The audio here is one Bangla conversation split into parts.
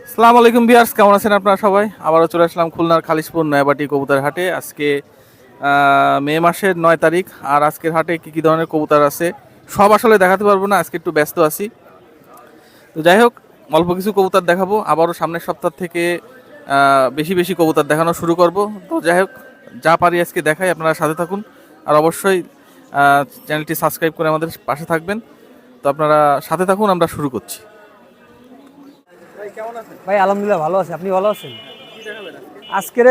আসসালামু আলাইকুম ভিউয়ার্স কেমন আছেন আপনারা সবাই? আবারও চলে আসলাম খুলনার খালিশপুর নয়াবাটি কবুতর হাটে। আজকে মে মাসের নয় তারিখ, আর আজকের হাটে কি কি ধরনের কবুতর আছে সব আসলে দেখাতে পারব না, আজকে একটু ব্যস্ত আছি। তো যাই হোক, অল্প কিছু কবুতর দেখাবো, আবারও সামনের সপ্তাহ থেকে বেশি বেশি কবুতর দেখানো শুরু করব। তো যাই হোক, যা পারি আজকে দেখাই, আপনারা সাথে থাকুন। আর অবশ্যই চ্যানেলটি সাবস্ক্রাইব করে আমাদের পাশে থাকবেন। তো আপনারা সাথে থাকুন, আমরা শুরু করছি। ভাই আলহামদুলিল্লাহ ভালো আছে। আপনি ভালো আছেন? আজকের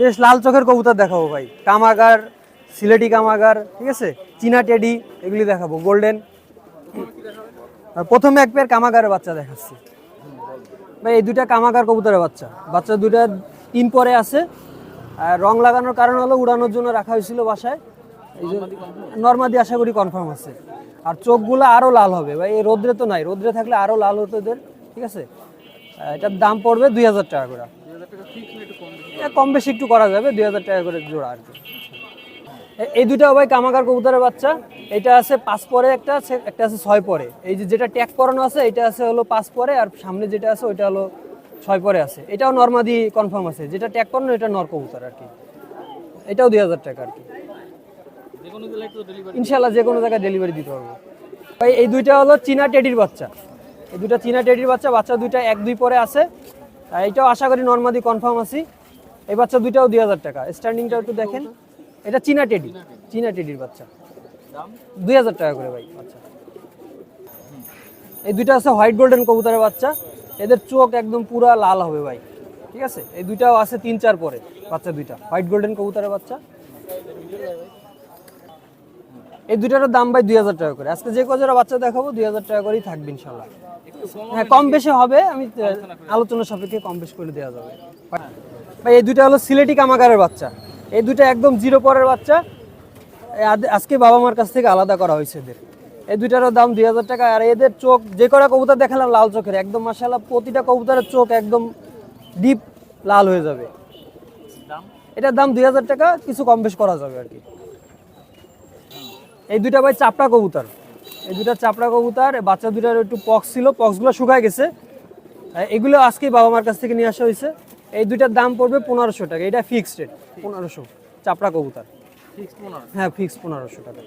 বেশ লাল চোখের কবুতর দেখাবো ভাই। কামাগার সিলেটি কামাগার ঠিক আছে? চীনা টেডি এগুলি দেখাবো। গোল্ডেন। আর প্রথমে এক পেয়ার কামাগারের বাচ্চা দেখাচ্ছি। ভাই এই দুইটা কামাগার কবুতরের বাচ্চা। বাচ্চা দুইটা তিন পরে আছে। আর রং লাগানোর কারণ হলো উড়ানোর জন্য রাখা হয়েছিল বাসায়। এই যে নর্মাদি আশা করি কনফার্ম আছে। আর চোখগুলো আরও লাল হবে। ভাই এই রোদ্রে তো নাই। রোদ্রে থাকলে আরও লাল হতো এদের ঠিক আছে? এটার দাম পড়বে দুই হাজার টাকা করে। কম বেশি একটু করা যাবে দুই হাজার টাকা করে জোড়া আর কি। এই দুটো ভাই কামাকার কবুতরের বাচ্চা। এটা আছে পাঁচ পরে একটা আছে একটা আছে ছয় পরে। এই যে যেটা ট্যাগ করানো আছে এটা আছে হলো পাঁচ পরে আর সামনে যেটা আছে ওইটা হলো ছয় পরে আছে। এটাও নর্মাদি কনফার্ম আছে। যেটা ট্যাগ করানো এটা নর কবুতর আর কি। এটাও দুই হাজার টাকা আর কি। ইনশাল্লাহ যে কোনো জায়গায় ডেলিভারি দিতে পারব। ভাই এই দুইটা হলো চীনা টেডির বাচ্চা। এই দুইটা চীনা টেডির বাচ্চা বাচ্চা দুইটা এক দুই পরে আছে। আর এইটাও আশা করি নর্মাদি কনফার্ম আছি। এই বাচ্চা দুইটাও দুই হাজার টাকা। স্ট্যান্ডিংটা একটু দেখেন। এটা চীনা টেডি চীনা টেডির বাচ্চা। দুই হাজার টাকা করে ভাই বাচ্চা। এই দুইটা আছে হোয়াইট গোল্ডেন কবুতরের বাচ্চা। এদের চোখ একদম পুরা লাল হবে ভাই। ঠিক আছে? এই দুইটাও আছে তিন চার পরে বাচ্চা দুইটা। হোয়াইট গোল্ডেন কবুতরের বাচ্চা। এই দুইটার দাম ভাই দুই হাজার টাকা করে। আজকে যে কজোড়া বাচ্চা দেখাবো দুই হাজার টাকা করেই থাকবে ইনশাল্লাহ। হ্যাঁ কম বেশি হবে আমি আলোচনা সাপেক্ষে কম বেশি করে দেওয়া যাবে। ভাই এই দুইটা হলো সিলেটি কামাকারের বাচ্চা। এই দুইটা একদম জিরো পরের বাচ্চা। আজকে বাবা মার কাছ থেকে আলাদা করা হয়েছে এদের। এই দুইটারও দাম দুই হাজার টাকা আর এদের চোখ যে কটা কবুতর দেখালাম লাল চোখের একদম মাসাল্লাহ প্রতিটা কবুতরের চোখ একদম ডিপ লাল হয়ে যাবে। এটার দাম দুই হাজার টাকা কিছু কম বেশ করা যাবে আর কি। এই দুইটা ভাই চাপড়া কবুতর। এই দুইটা চাপড়া কবুতর বাচ্চা দুটার একটু পক্স ছিল পক্সগুলো শুকায় গেছে। এগুলো আজকে বাবা মার কাছ থেকে নিয়ে আসা হয়েছে। এই দুইটার দাম পড়বে পনেরোশো টাকা। এটা ফিক্সড রেট পনেরোশো চাপড়া কবুতর। হ্যাঁ ফিক্স পনেরোশো টাকা।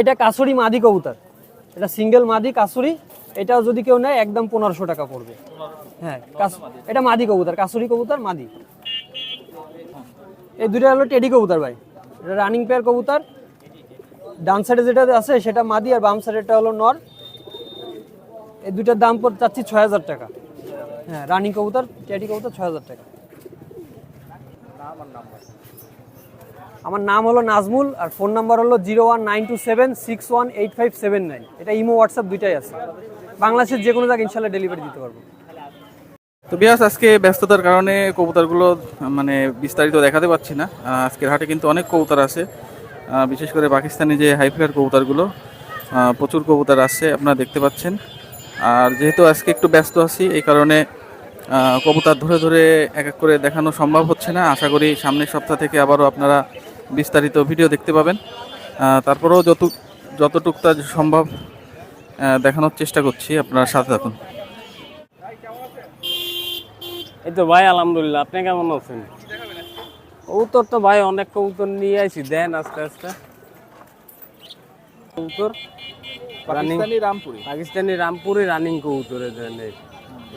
এটা কাসুরি মাদি কবুতর। এটা সিঙ্গেল মাদি কাসুরি। এটাও যদি কেউ নেয় একদম পনেরোশো টাকা পড়বে। হ্যাঁ এটা মাদি কবুতর কাসুরি কবুতর মাদি। এই দুটো হলো টেডি কবুতর ভাই। এটা রানিং পেয়ার কবুতর। ডান সাইডে যেটা আছে, সেটা মাদি আর বাম সাইডেটা হলো নর। এই দুইটার দাম পর চাচ্ছি ছয় হাজার টাকা। হ্যাঁ রানিং কবুতর টেডি কবুতর, ছয় হাজার টাকা। আমার নাম হলো নাজমুল আর ফোন নাম্বার হলো zero one nine two seven six one eight five seven nine. এটা ইমো, হোয়াটসঅ্যাপ দুইটাই আছে। বাংলাদেশের যে কোনো জায়গায় ইনশাল্লাহ ডেলিভারি দিতে পারব। তো বিয়াস, আজকে ব্যস্ততার কারণে কবুতরগুলো মানে বিস্তারিত দেখাতে পাচ্ছি না। আজকের হাটে কিন্তু অনেক কবুতর আছে। বিশেষ করে পাকিস্তানি যে হাইফ্লার কবুতরগুলো প্রচুর কবুতার আসছে, আপনারা দেখতে পাচ্ছেন। আর যেহেতু আজকে একটু ব্যস্ত আছি, এই কারণে কবুতার ধরে ধরে এক এক করে দেখানো সম্ভব হচ্ছে না। আশা করি সামনের সপ্তাহ থেকে আবারও আপনারা বিস্তারিত ভিডিও দেখতে পাবেন। তারপরেও যত যতটুকু তা সম্ভব দেখানোর চেষ্টা করছি। আপনারা সাথে থাকুন। এই তো ভাই, আলহামদুলিল্লাহ। আপনি কেমন আছেন? কবুতর তো ভাই অনেক কবুতর নিয়ে আইছি দেন আস্তে আস্তে। কবুতর রানিং রামপুরি। পাকিস্তানি রামপুরি রানিং কবুতরে দেন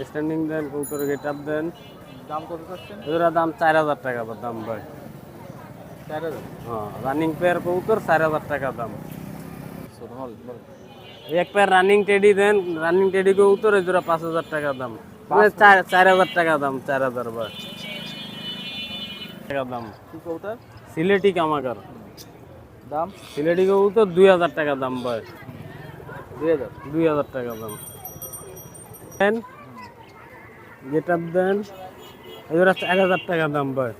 স্ট্যান্ডিং দেন কবুতরের গেট আপ দেন। দাম কত চাচ্ছেন? দাম চার হাজার টাকা বা দাম ভাই। হ্যাঁ রানিং পেয়ার কবুতর চার হাজার টাকা দাম। এক pair running teddy then running teddy কবুতর এই জোড়া পাঁচ হাজার টাকা দাম। মানে চার চার হাজার টাকা দাম চার হাজার ভাই। টাকা দাম। কি কবুতর? সিলেটি কামাকার দাম? সিলেটি কবুতর দুই হাজার টাকা দাম ভাই। দুই হাজার? দুই হাজার টাকা দাম। দেন। Up then. এগুলো চার হাজার টাকা দাম ভাই।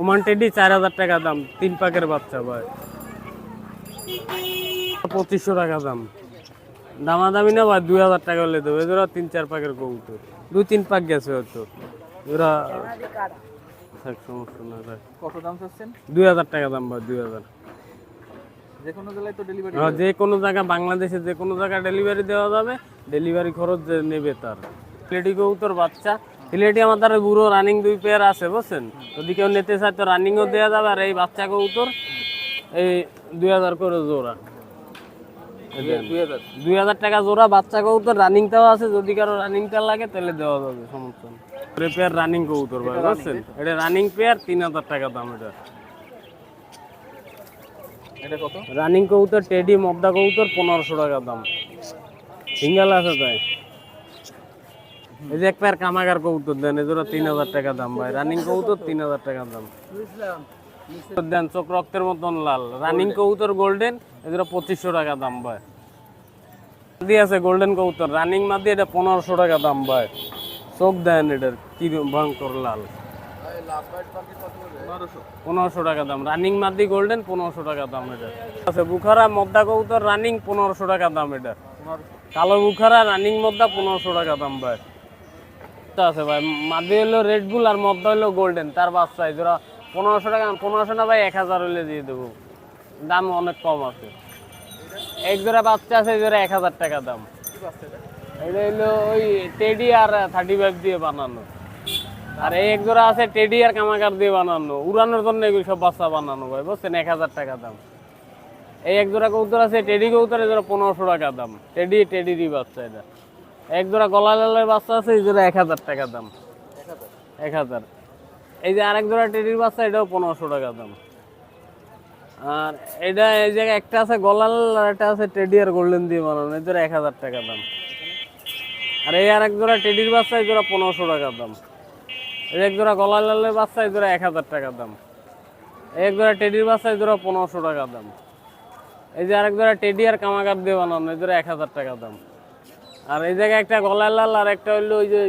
ওমান টেডি চার হাজার টাকা দাম তিন পাকের বাচ্চা ভাই। পঁচিশশো টাকা দাম। দামাদামি না ভাই দুই হাজার টাকা হলে দেবো। এগুলো তিন চার পাকের কবুতর। দুই তিন পাক গেছে হয়তো। এরা থাক সমস্যা না কত দাম চাচ্ছেন? দুই হাজার টাকা দাম ভাই দুই হাজার। যে কোনো জেলায় তো ডেলিভারি হ্যাঁ, যে কোনো জায়গা বাংলাদেশে যে কোনো জায়গায় ডেলিভারি দেওয়া যাবে ডেলিভারি খরচ যে নেবে তার। বাচ্চা বুড়ো রানিং দুই পেয়ার আছে বুঝছেন? যদি কেউ নিতে চায় তো রানিংও দেওয়া যাবে আর এই বাচ্চা কবুতর এই দুই হাজার করে জোড়া। দুই হাজার। টাকা জোড়া বাচ্চা কবুতর রানিংটাও আছে যদি কারও রানিংটা লাগে তাহলে দেওয়া যাবে সমস্যা নেই। পেয়ার রানিং কবুতর ভাই বুঝছেন? এটা? রানিং পেয়ার তিন হাজার টাকা দাম এটা। রানিং কবুতর টেডি কবুতর পনেরোশো টাকা দাম। সিঙ্গেল আছে তাই। এই যে এক পেয়ার কামাগার কবুতর দেন এজোরা তিন হাজার টাকা দাম ভাই। রানিং কবুতর তিন হাজার টাকা দাম। দেন চোখ রক্তের মতন লাল। রানিং কবুতর গোল্ডেন এজোরা পঁচিশশো টাকা দাম ভাই। মাদি আছে গোল্ডেন কবুতর। রানিং মাদি এটা পনেরোশো টাকা দাম ভাই। চোখ দেন এটার, কি ভয়ঙ্কর লাল। পনেরোশো টাকা দাম রানিং মাদি গোল্ডেন পনেরোশো টাকা দাম এটা আছে বুখারা মদ্দা কবুতর রানিং পনেরোশো টাকা দাম এটা কালো বুখারা রানিং মদ্দা পনেরোশো টাকা দাম ভাই। আছে ভাই, মাদি হলো রেড বুল আর মদ্দা হলো গোল্ডেন তার বাচ্চা এজোরা পনেরোশো টাকা, পনেরোশো না ভাই, এক হাজার হলে দিয়ে দেবো। দাম অনেক কম আছে। এক জোড়া বাচ্চা আছে জোড়া এক হাজার টাকা দাম। ওই টেডি আর থার্টি ফাইভ দিয়ে বানানো। আর এই আছে টেডি আর দিয়ে বানানো। উড়ানোর জন্য সব বাচ্চা বানানো এক হাজার টাকা দাম। এই আছে টেডি পনেরোশো টাকা দাম। টেডি বাচ্চা এটা। বাচ্চা আছে এক হাজার টাকা দাম। এক হাজার। এই যে জোড়া টেডির বাচ্চা, এটাও পনেরোশো টাকা দাম। আর এটা এই একটা আছে গলা লাল, আর একটা আছে টেডি আর গোল্ডেন দিয়ে বানানো, এই জোড়া এক হাজার টাকা দাম। আর এই আর এক জোড়া টেডির বাচ্চা, এই জোড়া পনেরোশো টাকা দাম। এই এক জোড়া গলা লালের বাচ্চা, এই জোড়া এক হাজার টাকা দাম। এই এক জোড়া টেডির বাচ্চা, এই জোড়া পনেরোশো টাকা দাম। এই যে আরেক জোড়া টেডি আর কামাকার দিয়ে বানানো, এই জোড়া এক হাজার টাকা দাম। আর এই জায়গায় একটা গলা লাল, আর একটা হইল ওই যে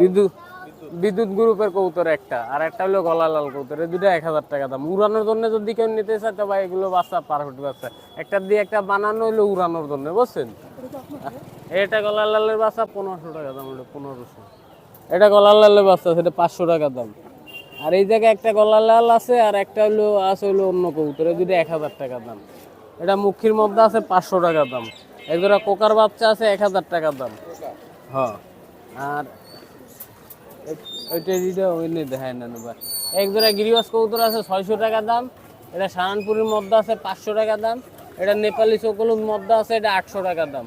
বিদ্যুৎ বিদ্যুৎ গ্রুপের কৌতর একটা, আর একটা হলো গলা লাল কৌতর এই দুটো এক হাজার টাকা দাম। উড়ানোর জন্য যদি কেউ নিতে চায়, তো ভাই এগুলো বাচ্চা পারফেক্ট বাচ্চা একটা দিয়ে একটা বানানো হলো উড়ানোর জন্য, বুঝছেন? এটা গলা লালের বাচ্চা পনেরোশো টাকা দাম ওটা পনেরোশো। এটা গলা লালের বাচ্চা সেটা পাঁচশো টাকা দাম। আর এই জায়গায় একটা গলা লাল আছে, আর একটা হলো, আছে হলো অন্য কবুতর দুটো এক হাজার টাকা দাম। এটা মুখির মধ্যে আছে পাঁচশো টাকা দাম। জোড়া কোকার বাচ্চা আছে এক হাজার টাকা দাম। হ্যাঁ। আর ওইটা দিতে দেখায় না, নেবা। এক জোড়া গিরিবাস কবুতর আছে ছয়শো টাকা দাম। এটা সাহানপুরের মধ্যে আছে পাঁচশো টাকা দাম। এটা নেপালি চকলুর মধ্যে আছে, এটা আটশো টাকা দাম।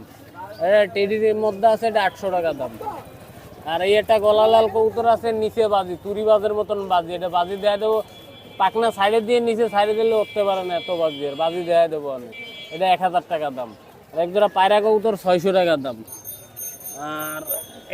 এটা টেডির মধ্যে আছে এটা আটশো টাকা দাম। আর এই একটা গলা লাল কবুতর আছে, নিচে বাজি, তুরি বাজের মতন বাজি। এটা বাজি দেয়া দেবো পাকনা সাইডে দিয়ে নিচে সাইডে দিলে উঠতে পারে না এত বাজি। আর বাজি দেয়া দেবো আমি। এটা এক হাজার টাকা দাম। আর এক জোড়া পায়রা কবুতর ছয়শো টাকা দাম। আর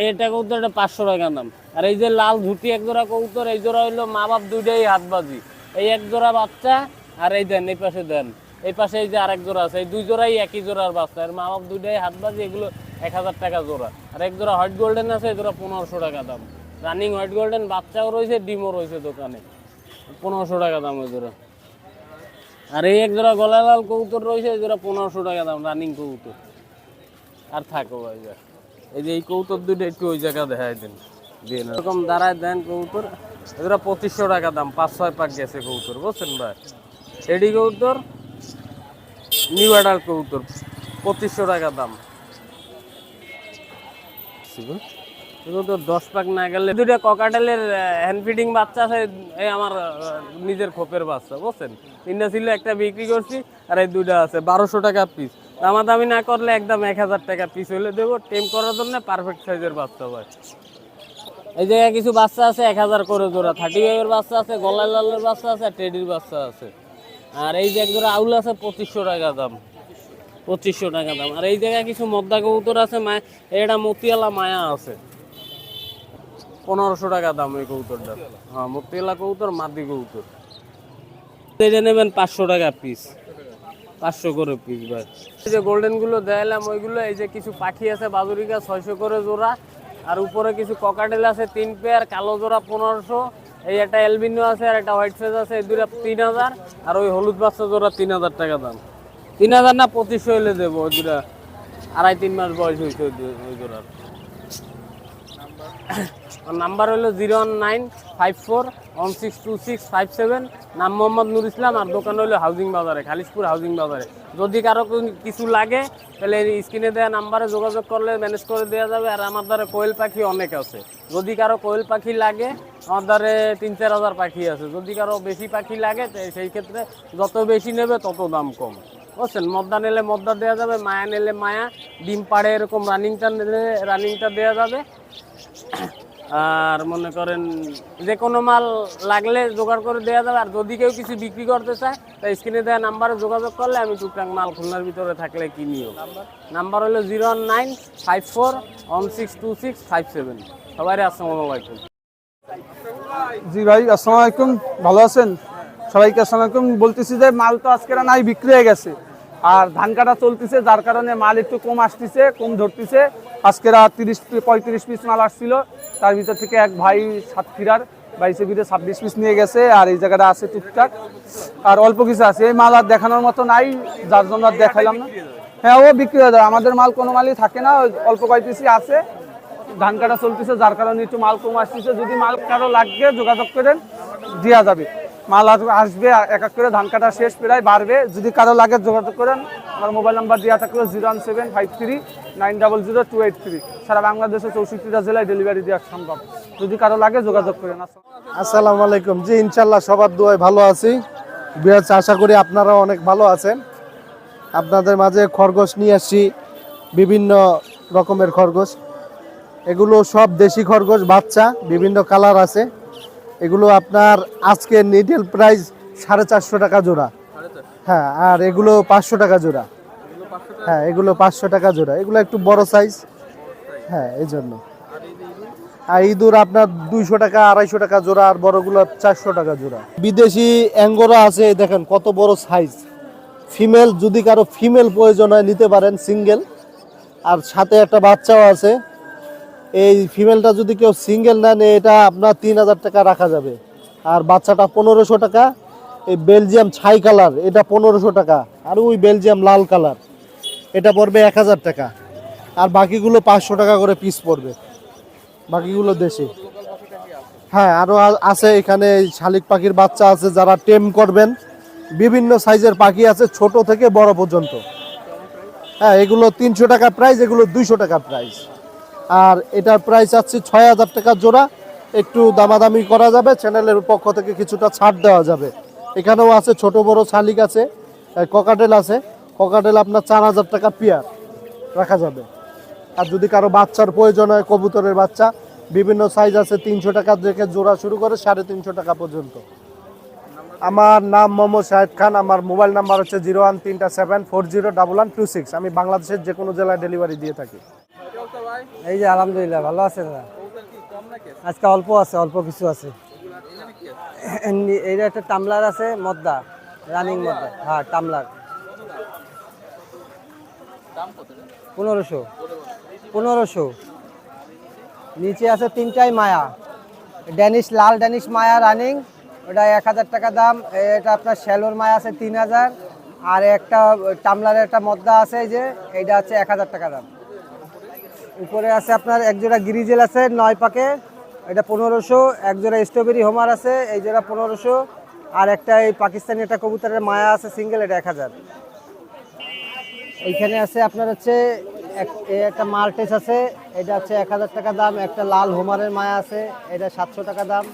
এটা কবুতর এটা পাঁচশো টাকা দাম। আর এই যে লাল ধুতি এক জোড়া কবুতর, এই জোড়া হইল মা বাপ দুইটাই হাত বাজি। এই এক জোড়া বাচ্চা, আর এই দেন, এই পাশে দেন। এই পাশে এই যে আরেক জোড়া আছে, এই দুই জোড়াই একই জোড়ার বাচ্চা। আর মা বাপ দুইটাই হাতবাজি এগুলো এক হাজার টাকা জোড়া। আর এক জোড়া হোয়াইট গোল্ডেন আছে, এই জোড়া পনেরোশো টাকা দাম। রানিং হোয়াইট গোল্ডেন বাচ্চাও রয়েছে, ডিমও রয়েছে দোকানে। পনেরোশো টাকা দাম ওই জোড়া। আর এই এক জোড়া গলা লাল কবুতর রয়েছে, এই জোড়া পনেরোশো টাকা দাম রানিং কবুতর। আর থাকো ভাই। এই যে এই কৌতর দুটো একটু ওই জায়গা দেখাই দেন। দিয়ে এরকম দাঁড়ায় দেন কবুতর। এগুলো পঁচিশশো টাকা দাম, পাঁচ ছয় পাক গেছে কবুতর, বুঝছেন ভাই? এডি কবুতর। নিউ অ্যাডাল্ট কবুতর পঁচিশশো টাকা দাম। তো দশ পাক না গেলে দুটা ককাটেলের হ্যান্ড ফিডিং বাচ্চা আছে এই আমার নিজের খোপের বাচ্চা বুঝছেন? তিনটা ছিল একটা বিক্রি করছি আর এই দুটা আছে বারোশো টাকা পিস দামাদামি না করলে একদম এক হাজার টাকা পিস হলে দেবো টেম করার জন্য পারফেক্ট সাইজের বাচ্চা ভাই এই জায়গায় কিছু বাচ্চা আছে এক হাজার করে জোড়া। থার্টি ফাইভের বাচ্চা আছে গলায় লালের বাচ্চা আছে টেডির বাচ্চা আছে। আর এই যে এক জোড়া আউল আছে, পঁচিশশো টাকা দাম। পঁচিশশো টাকা দাম। আর এই জায়গায় কিছু মদ্দা কবুতর আছে, মায়া এটা মতিয়ালা মায়া আছে। পনেরোশো টাকা দাম ওই কবুতরটা। হ্যাঁ মতিয়ালা কবুতর, মাদি কবুতর। এটা নেবেন পাঁচশো টাকা পিস পাঁচশো করে পিস ভাই। এই যে গোল্ডেনগুলো দেখালাম ওইগুলো এই যে কিছু পাখি আছে, বাদুরিকা ছয়শো করে জোড়া। আর উপরে কিছু ককাটেল আছে, তিন পেয়ার কালো জোড়া পনেরোশো। এই একটা এলবিনো আছে, আর একটা হোয়াইট ফেস আছে, এই দুটা তিন হাজার। আর ওই হলুদ বাচ্চা জোড়া তিন হাজার টাকা দাম। তিন হাজার না, পঁচিশশো হলে দেবো, ওই দুটা আড়াই তিন মাস বয়স হয়েছে ওই জোড়ার। নাম্বার হলো zero one nine five four one six two six five seven. নাম মোহাম্মদ নুর ইসলাম আর দোকান হলো হাউজিং বাজারে, খালিশপুর হাউজিং বাজারে। যদি কারও কিছু লাগে, তাহলে স্ক্রিনে দেওয়া নাম্বারে যোগাযোগ করলে ম্যানেজ করে দেওয়া যাবে। আর আমার দ্বারা কোয়েল পাখি অনেক আছে। যদি কারও কোয়েল পাখি লাগে আমার দ্বারে তিন চার হাজার পাখি আছে। যদি কারও বেশি পাখি লাগে সেই ক্ষেত্রে যত বেশি নেবে তত দাম কম। বুঝছেন? মদ্দা নিলে মদ্দা দেওয়া যাবে মায়া নিলে মায়া ডিম পাড়ে এরকম রানিংটা নিলে রানিংটা দেওয়া যাবে। আর মনে করেন যে কোনো মাল লাগলে জোগাড় করে দেওয়া যাবে আর যদি কেউ কিছু বিক্রি করতে চায় তা স্ক্রিনে দেওয়া নাম্বারে যোগাযোগ করলে আমি টুকটাক মাল খুলনার ভিতরে থাকলে কিনিও নাম্বার? হলো zero one nine five four one six two six five seven. সবাই আসসালামু আলাইকুম। জি ভাই, আসসালামু আলাইকুম। ভালো আছেন? সবাইকে আসসালামু আলাইকুম। বলতেছি যে মাল তো আজকে নাই, বিক্রি হয়ে গেছে। আর ধান কাটা চলতেছে, যার কারণে মাল একটু কম আসতেছে, কম ধরতেছে। আজকে তিরিশ পঁয়ত্রিশ পিস মাল আসছিল। তার ভিতর থেকে এক ভাই সাতক্ষীরার বাইশে ভিতরে ছাব্বিশ পিস নিয়ে গেছে, আর এই জায়গাটা আছে টুকটাক। আর অল্প কিছু আছে। এই মাল আর দেখানোর মতো নাই, যার জন্য আর দেখাইলাম না। হ্যাঁ ও বিক্রি হয়ে আমাদের মাল কোনো মালই থাকে না, অল্প কয় পিসই আছে। ধান কাটা চলতেছে, যার কারণে একটু মাল কম আসতেছে। যদি মাল কারও লাগবে যোগাযোগ করেন দেওয়া যাবে। মাল আসবে, এক এক করে ধান কাটা শেষ প্রায় বাড়বে। যদি কারও লাগে, যোগাযোগ করেন। আমার মোবাইল নাম্বার দেওয়া থাকবে zero one seven five three nine double zero two eight three. সারা বাংলাদেশের চৌষট্টিটা জেলায় ডেলিভারি দেওয়া সম্ভব। যদি কারও লাগে, যোগাযোগ করেন। আসসালামু আলাইকুম। জি ইনশাল্লাহ সবার দোয়ায় ভালো আছি। বিরাজ, আশা করি আপনারা অনেক ভালো আছেন। আপনাদের মাঝে খরগোশ নিয়ে আসছি, বিভিন্ন রকমের খরগোশ। এগুলো সব দেশি খরগোশ বাচ্চা বিভিন্ন কালার আছে। এগুলো আপনার আজকে নিডেল প্রাইস সাড়ে চারশো টাকা জোড়া। হ্যাঁ আর এগুলো পাঁচশো টাকা জোড়া। হ্যাঁ এগুলো পাঁচশো টাকা জোড়া। এগুলো একটু বড় সাইজ হ্যাঁ এই জন্য। আর ইঁদুর? আপনার দুইশো টাকা আড়াইশো টাকা জোড়া আর বড়গুলো চারশো টাকা জোড়া। বিদেশি অ্যাঙ্গোরা আছে দেখেন কত বড় সাইজ ফিমেল যদি কারও ফিমেল প্রয়োজন হয় নিতে পারেন সিঙ্গেল আর সাথে একটা বাচ্চাও আছে। এই ফিমেলটা যদি কেউ সিঙ্গেল নেন এটা আপনার তিন হাজার টাকা রাখা যাবে। আর বাচ্চাটা পনেরোশো টাকা। এই বেলজিয়াম ছাই কালার এটা পনেরোশো টাকা। আর ওই বেলজিয়াম লাল কালার এটা পড়বে এক হাজার টাকা। আর বাকিগুলো পাঁচশো টাকা করে পিস পড়বে। বাকিগুলো দেশে। হ্যাঁ আরও আছে এখানে শালিক পাখির বাচ্চা আছে, যারা টেম করবেন। বিভিন্ন সাইজের পাখি আছে, ছোট থেকে বড় পর্যন্ত। হ্যাঁ এগুলো তিনশো টাকা প্রাইস এগুলো দুইশো টাকা প্রাইস আর এটার প্রাইস আছে ছয় হাজার টাকা জোড়া। একটু দামাদামি করা যাবে চ্যানেলের পক্ষ থেকে কিছুটা ছাড় দেওয়া যাবে। এখানেও আছে ছোট, বড় শালিক আছে ককাটেল আছে। ককাটেল আপনার চার হাজার টাকা পেয়ার রাখা যাবে। আর যদি কারও বাচ্চার প্রয়োজন হয়, কবুতরের বাচ্চা, বিভিন্ন সাইজ আছে, তিনশো টাকা থেকে জোড়া শুরু করে সাড়ে তিনশো টাকা পর্যন্ত। আমার নাম মোহাম্মদ শাহেদ খান, আমার মোবাইল নাম্বার হচ্ছে জিরো ওয়ান তিনটা seven four zero double one two six. আমি বাংলাদেশের যে কোনো জেলায় ডেলিভারি দিয়ে থাকি। এই যে, আলহামদুলিল্লাহ, ভালো আছে দাদা। আজকে অল্প আছে, অল্প কিছু আছে। এইটা একটা টামলার আছে, মদ্দা রানিং মদ্দা। হ্যাঁ টামলার পনেরোশো। পনেরোশো। নিচে আছে তিনটাই মায়া। ড্যানিশ লাল ড্যানিশ মায়া রানিং ওটা এক হাজার টাকা দাম। এটা আপনার শ্যালোর মায়া আছে তিন হাজার। আর একটা টামলারের একটা মদ্দা আছে যে, এইটা হচ্ছে এক হাজার টাকা দাম। উপরে আছে আপনার এক জোড়া গিরিজেল আছে, নয় পাকে। এটা পনেরোশো, এক জোড়া স্ট্রবেরি হোমার আছে, এই জোড়া পনেরোশো। আর একটা এই পাকিস্তানি একটা কবুতরের মায়া আছে, সিঙ্গেল, এটা এক হাজার। এইখানে আছে আপনার হচ্ছে একটা মাল্টেস আছে, এটা হচ্ছে এক হাজার টাকা দাম, একটা লাল হোমারের মায়া আছে, এটা সাতশো টাকা দাম।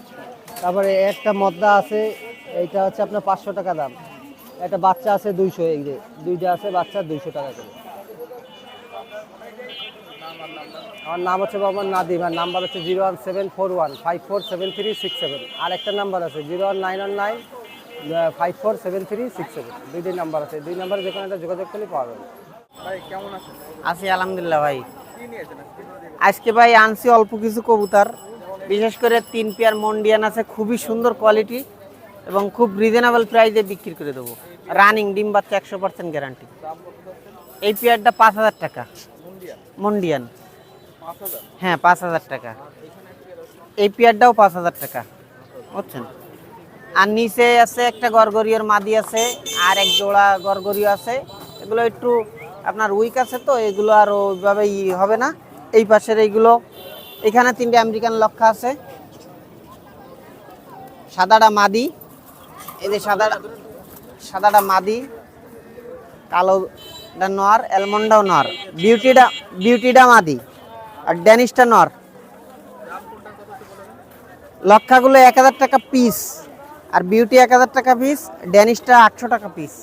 তারপরে একটা মদ্দা আছে, এইটা হচ্ছে আপনার পাঁচশো টাকা দাম। একটা বাচ্চা আছে দুইশো, এই যে, দুইটা আছে বাচ্চা দুইশো টাকা করে। আমার নাম হচ্ছে মোহাম্মদ নাদিম আর নাম্বার হচ্ছে zero one seven four one five four seven three six seven. আর একটা নাম্বার আছে zero one nine one nine five four seven three six seven. দুইটি নাম্বার আছে। দুই নাম্বারে যে কোনো একটা যোগাযোগ করলে পাওয়া যাবে। ভাই কেমন আছেন? আছি আলহামদুলিল্লাহ ভাই। আজকে? ভাই আনছি অল্প কিছু কবুতর। বিশেষ করে তিন পেয়ার মন্ডিয়ান আছে খুবই সুন্দর কোয়ালিটি এবং খুব রিজনেবল প্রাইসে বিক্রি করে দেবো। রানিং ডিম বাচ্চা একশো পার্সেন্ট গ্যারান্টি এই পেয়ারটা পাঁচ হাজার টাকা। মন্ডিয়ান। হ্যাঁ পাঁচ হাজার টাকা। এই পেয়ারটাও পাঁচ হাজার টাকা। বুঝছেন? আর নিচে আছে একটা গরগরিয়র মাদি আছে, আর এক জোড়া গরগরিও আছে। এগুলো একটু আপনার উইক আছে তো, এগুলো আর ওইভাবে ই হবে না। এই পাশের এইগুলো, এখানে তিনটে আমেরিকান লক্ষা আছে। সাদাটা মাদি, এই যে সাদাটা সাদাটা মাদি, কালোটা নর অ্যালমন্ডাও নর বিউটিটা বিউটিটা মাদি। আর ড্যানিশটা নর। লক্ষাগুলো এক হাজার টাকা পিস আর বিউটি এক হাজার টাকা পিস ড্যানিশটা আটশো টাকা পিস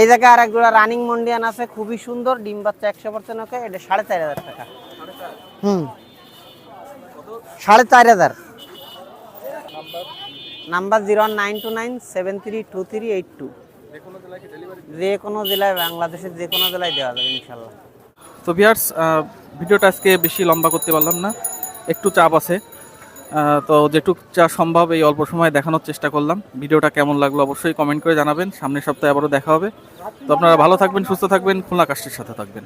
এই জায়গায় আর একজোড়া রানিং মন্ডিয়ান আছে, খুবই সুন্দর, ডিম বাচ্চা একশো পার্সেন্ট ওকে এটা সাড়ে চার হাজার টাকা। হুম। সাড়ে চার হাজার। Number zero nine two nine seven three two three eight two যে কোনো জেলায় বাংলাদেশের যে কোনো জেলায় দেওয়া যাবে, ইনশাল্লাহ। তো ভিয়ার্স ভিডিওটা আজকে বেশি লম্বা করতে পারলাম না। একটু চাপ আছে। তো যেটুক চা সম্ভব এই অল্প সময় দেখানোর চেষ্টা করলাম। ভিডিওটা কেমন লাগল অবশ্যই কমেন্ট করে জানাবেন। সামনের সপ্তাহে আবারও দেখা হবে। তো আপনারা ভালো থাকবেন, সুস্থ থাকবেন। খোলা কাস্টের সাথে থাকবেন।